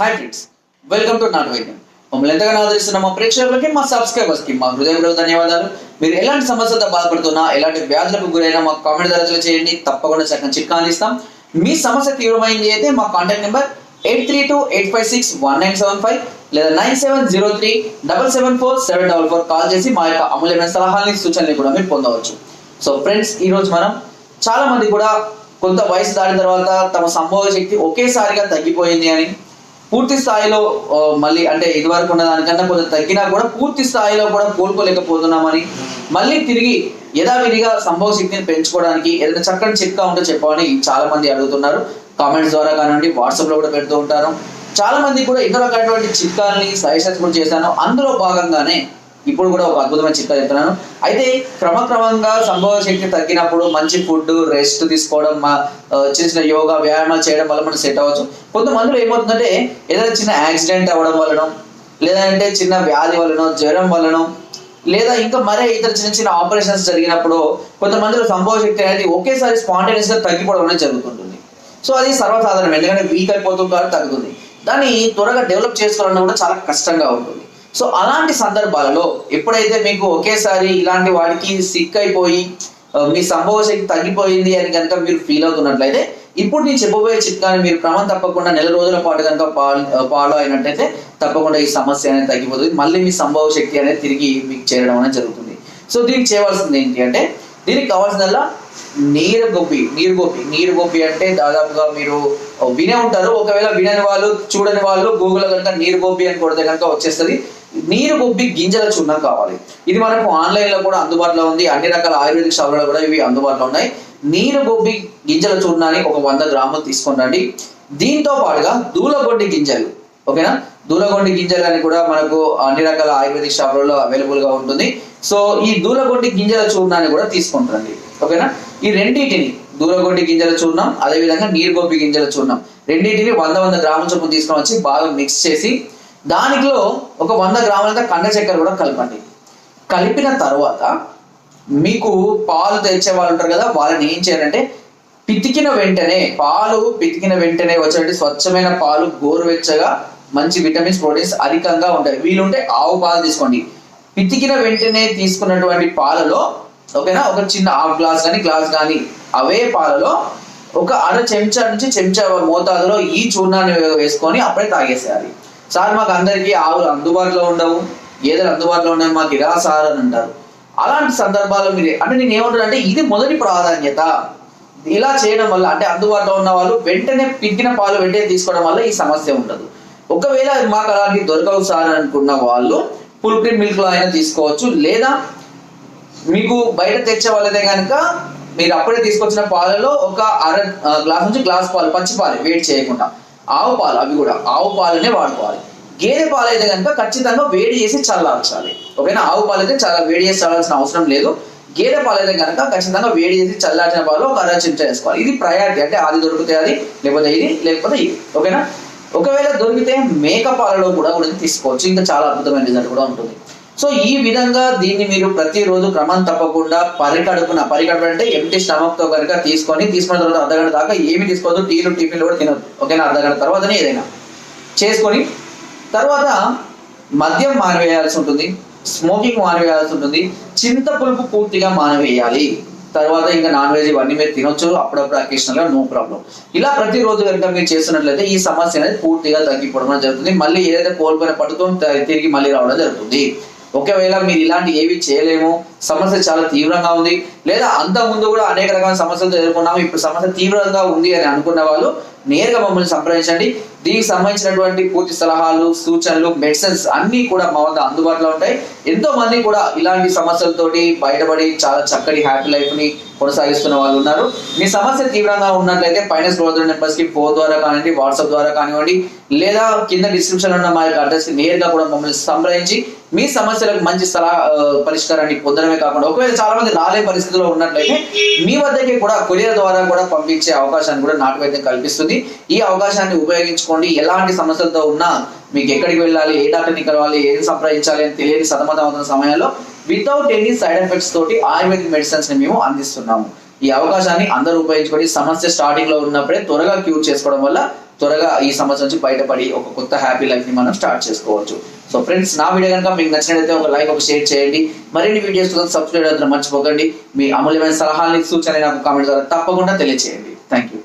Hi friends welcome to నాట్ వైద్యం మమ్మల్ని ఎంతగానో ఆదరిస్తున్న మా ప్రేక్షకులకి మా సబ్స్క్రైబర్స్కి మా హృదయపూర్వక ధన్యవాదాలు. మీరు ఎలాంటి సమస్యలతో బాధపడుతున్నా ఎలాంటి వ్యాధులకు గురైనా మా కామెంట్ దరచలు చేయండి తప్పకుండా చక్కని చిట్కా అందిస్తాం. మీ సమస్య తీవ్రమైంది అయితే మా contact number eight three two eight five six one nine seven five లేదా nine seven zero three double seven four seven double four call చేసి మా యొక్క అమూల్యమైన సలహాలని సూచనలు కూడా మీరు పొందవచ్చు. సో ఫ్రెండ్స్ ఈ రోజు మనం చాలా మంది కూడా కొంత వయసు దాటిన తర్వాత తమ సంభవ శక్తి ఒకేసారిగా తగ్గిపోయింది అని పూర్తి స్థాయిలో మళ్ళీ అంటే ఇదివరకు ఉన్న దానికన్నా కొంచెం తగ్గినా కూడా పూర్తి స్థాయిలో కూడా కోలుకోలేకపోతున్నామని మళ్ళీ తిరిగి యథావిధిగా సంభవ శక్తిని పెంచుకోవడానికి ఏదైనా చక్కని చిట్కా ఉంటే చెప్పమని చాలా మంది అడుగుతున్నారు. కామెంట్స్ ద్వారా కానివ్వండి వాట్సాప్లో కూడా పెడుతూ ఉంటారు చాలా మంది కూడా ఇతర రకమైనటువంటి చిట్కాలని సజెషన్స్ కూడా చేశాను. అందులో భాగంగానే ఇప్పుడు కూడా ఒక అద్భుతమైన చిట్కా చెప్తున్నాను. అయితే క్రమక్రమంగా సంభవ శక్తి తగ్గినప్పుడు మంచి ఫుడ్ రెస్ట్ తీసుకోవడం మా చిన్న చిన్న యోగా వ్యాయామాలు చేయడం వల్ల మనం సెట్ అవ్వచ్చు. కొంతమందిలో ఏమవుతుందంటే ఏదైనా చిన్న యాక్సిడెంట్ అవ్వడం వలన లేదంటే చిన్న వ్యాధి వలన జ్వరం వలన లేదా ఇంకా మరే ఇతర చిన్న చిన్న ఆపరేషన్స్ జరిగినప్పుడు కొంతమందిలో సంభవ శక్తి అనేది ఒకేసారి స్పాంటేనియస్గా తగ్గిపోవడం అనేది జరుగుతుంటుంది. సో అది సర్వసాధారణం. ఎందుకంటే వీక్ అయిపోతుంటారు తగ్గుతుంది. దాన్ని త్వరగా డెవలప్ చేసుకోవాలన్నా కూడా చాలా కష్టంగా ఉంటుంది. సో అలాంటి సందర్భాలలో ఎప్పుడైతే మీకు ఒకేసారి ఇలాంటి వాటికి సిక్ అయిపోయి మీ సంభవ శక్తి తగ్గిపోయింది అని కనుక మీరు ఫీల్ అవుతున్నట్లయితే ఇప్పుడు నేను చెప్పబోయే చిట్కాని మీరు క్రమం తప్పకుండా నెల రోజుల పాటు కనుక ఫాలో అయినట్టయితే తప్పకుండా ఈ సమస్య అనేది తగ్గిపోతుంది. మళ్ళీ మీ సంభవ శక్తి అనేది తిరిగి మీకు చేరడం అనేది జరుగుతుంది. సో దీనికి చేయవలసింది ఏంటి అంటే దీనికి కావాల్సిందల్లా నీరు గొప్పి నీరు గొప్పి. నీరు గొప్పి అంటే దాదాపుగా మీరు వినే ఉంటారు. ఒకవేళ వినని వాళ్ళు చూడని వాళ్ళు గూగుల్ కనుక నీరు గొప్పి అని కొడితే కనుక వచ్చేస్తుంది. నీరు బొబ్బి గింజల చూర్ణం కావాలి. ఇది మనకు ఆన్లైన్లో కూడా అందుబాటులో ఉంది. అన్ని రకాల ఆయుర్వేదిక్ షాపులలో కూడా ఇవి అందుబాటులో ఉన్నాయి. నీరు బొబ్బి గింజల చూర్ణాన్ని ఒక వంద గ్రాములు తీసుకొని రండి దీంతో పాటుగా దూలగొడ్డి గింజలు ఓకేనా? దూలగొండి గింజలు అని కూడా మనకు అన్ని రకాల ఆయుర్వేదిక్ షాపులలో అవైలబుల్గా ఉంటుంది. సో ఈ దూలగొండి గింజల చూర్ణాన్ని కూడా తీసుకుంటారండి ఓకేనా? ఈ రెండింటిని దూలగొండి గింజల చూర్ణం అదే విధంగా నీరుగొబ్బి గింజల చూర్ణం రెండింటిని వంద వంద గ్రాముల చొప్పున తీసుకొని వచ్చి బాగా మిక్స్ చేసి దానిలో ఒక వంద గ్రాములంత కండ చక్కెర కూడా కలపండి. కలిపిన తర్వాత మీకు పాలు తెచ్చే వాళ్ళు ఉంటారు కదా వాళ్ళని ఏం చేయాలంటే పితికిన వెంటనే పాలు పితికిన వెంటనే వచ్చేటువంటి స్వచ్ఛమైన పాలు గోరువెచ్చగా మంచి విటమిన్స్ ప్రోటీన్స్ అధికంగా ఉంటాయి. వీలుంటే ఆవు పాలు తీసుకోండి. పితికిన వెంటనే తీసుకున్నటువంటి పాలలో ఓకేనా ఒక చిన్న హాఫ్ గ్లాస్ కానీ గ్లాస్ కానీ అవే పాలలో ఒక అర చెంచా నుంచి చెంచా మోతాదులో ఈ చూర్ణాన్ని వేసుకొని అప్పుడే తాగేసేయాలి. సార్ మాకు అందరికీ ఆవులు అందుబాటులో ఉండవు గేదెలు అందుబాటులో ఉండవు మాకు ఇలా సార్ అని అంటారు. అలాంటి సందర్భాల్లో మీరు అంటే నేను ఏమంటాను అంటే ఇది మొదటి ప్రాధాన్యత. ఇలా చేయడం వల్ల అంటే అందుబాటులో ఉన్న వాళ్ళు వెంటనే పిగ్గిన పాలు వెంటనే తీసుకోవడం వల్ల ఈ సమస్య ఉండదు. ఒకవేళ మాకు అలాంటి దొరకవు సార్ అనుకున్న వాళ్ళు ఫుల్ క్రీమ్ మిల్క్లో అయినా తీసుకోవచ్చు లేదా మీకు బయట తెచ్చే వాళ్ళదే కనుక మీరు అప్పుడే తీసుకొచ్చిన పాలలో ఒక అర గ్లాస్ నుంచి గ్లాస్ పాలు పచ్చి పాలు వెయిట్ చేయకుండా. ఆవు పాలు అవి కూడా ఆవు పాలనే వాడుకోవాలి. గేదె పాలు అయితే కనుక ఖచ్చితంగా వేడి చేసి చల్లార్చాలి. ఓకేనా? ఆవు పాలు అయితే చాలా వేడి చేసి చల్లాల్సిన అవసరం లేదు. గేదె పాలు అయితే కనుక ఖచ్చితంగా వేడి చేసి చల్లార్చిన పాలు ఒక అర చెంచా వేసుకోవాలి. ఇది ప్రయారిటీ. అంటే అది దొరికితే అది లేకపోతే ఇది లేకపోతే ఇది. ఓకేనా? ఒకవేళ దొరికితే మేక పాలలో కూడా కూడా తీసుకోవచ్చు. ఇంకా చాలా అద్భుతమైన రిజల్ట్ కూడా ఉంటుంది. సో ఈ విధంగా దీన్ని మీరు ప్రతిరోజు క్రమం తప్పకుండా పరికడుపున పరికడుపు అంటే ఎంటీ స్టమక్తో కనుక తీసుకొని తీసుకున్న తర్వాత అర్ధగంట దాకా ఏమి తీసుకోవద్దు టీలు టిఫిన్లు కూడా తినొద్దు. ఓకేనా? అర్ధగంట తర్వాతనే ఏదైనా. చేసుకొని తర్వాత మద్యం మానవేయాల్సి ఉంటుంది స్మోకింగ్ మానవేయాల్సి ఉంటుంది చింత పులుపు పూర్తిగా మానవేయాలి. తర్వాత ఇంకా నాన్ వెజ్ ఇవన్నీ మీరు తినొచ్చు అప్పుడప్పుడు అకేషనల్గా నో ప్రాబ్లం ఇలా ప్రతిరోజు కనుక మీరు చేస్తున్నట్లయితే ఈ సమస్య అనేది పూర్తిగా తగ్గిపోవడం జరుగుతుంది. మళ్ళీ ఏదైతే కోల్పోయిన పట్టుతో తిరిగి మళ్ళీ రావడం జరుగుతుంది. ఒకవేళ మీరు ఇలాంటి ఏవి చేయలేము సమస్య చాలా తీవ్రంగా ఉంది. లేదా అంత ముందు కూడా అనేక రకాల సమస్యలతో ఎదుర్కొన్నాము ఇప్పుడు సమస్య తీవ్రంగా ఉంది అని అనుకున్న వాళ్ళు నేరుగా మమ్మల్ని సంప్రదించండి. దీనికి సంబంధించినటువంటి పూర్తి సలహాలు సూచనలు మెడిసిన్స్ అన్ని కూడా మా వద్ద అందుబాటులో ఉంటాయి. ఎంతో మంది కూడా ఇలాంటి సమస్యలతోటి బయటపడి చాలా చక్కటి హ్యాపీ లైఫ్ని కొనసాగిస్తున్న వాళ్ళు ఉన్నారు. మీ సమస్య తీవ్రంగా ఉన్నట్లయితే పైన స్క్రోల్ నెంబర్స్కి ఫోన్ ద్వారా కానివ్వండి వాట్సాప్ ద్వారా కానివ్వండి లేదా కింద డిస్క్రిప్షన్ ఉన్న మా యొక్క అడ్రస్ నేరుగా కూడా మమ్మల్ని సంప్రదించి మీ సమస్యలకు మంచి సలహా పరిష్కారాన్ని పొందడమే కాకుండా ఒకవేళ చాలా మంది రాలే పరిస్థితిలో ఉన్నట్లయితే మీ వద్దకి కూడా కొరియర్ ద్వారా కూడా పంపించే అవకాశాన్ని కూడా నాటువైద్యం కల్పిస్తుంది. ఉంటుంది. ఈ అవకాశాన్ని ఉపయోగించుకోండి. ఎలాంటి సమస్యలతో ఉన్నా మీకు ఎక్కడికి వెళ్ళాలి ఏ డాక్టర్ని కలవాలి ఏం సంప్రదించాలి అని తెలియని సతమతం అవుతున్న సమయంలో వితౌట్ ఎనీ సైడ్ ఎఫెక్ట్స్ తోటి ఆయుర్వేదిక్ మెడిసిన్స్ని మేము అందిస్తున్నాము. ఈ అవకాశాన్ని అందరూ ఉపయోగించుకొని సమస్య స్టార్టింగ్లో ఉన్నప్పుడే త్వరగా క్యూర్ చేసుకోవడం వల్ల త్వరగా ఈ సమస్య నుంచి బయటపడి ఒక కొత్త హ్యాపీ లైఫ్ని మనం స్టార్ట్ చేసుకోవచ్చు. సో ఫ్రెండ్స్ నా వీడియో కనుక మీకు నచ్చినట్లయితే ఒక లైక్ ఒక షేర్ చేయండి. మరిన్ని వీడియోస్ కోసం సబ్స్క్రైబ్ అవుతున్న మర్చిపోకండి. మీ అమూల్యమైన సలహాలని సూచనలు నాకు కామెంట్ ద్వారా తప్పకుండా తెలియజేయండి థ్యాంక్ యూ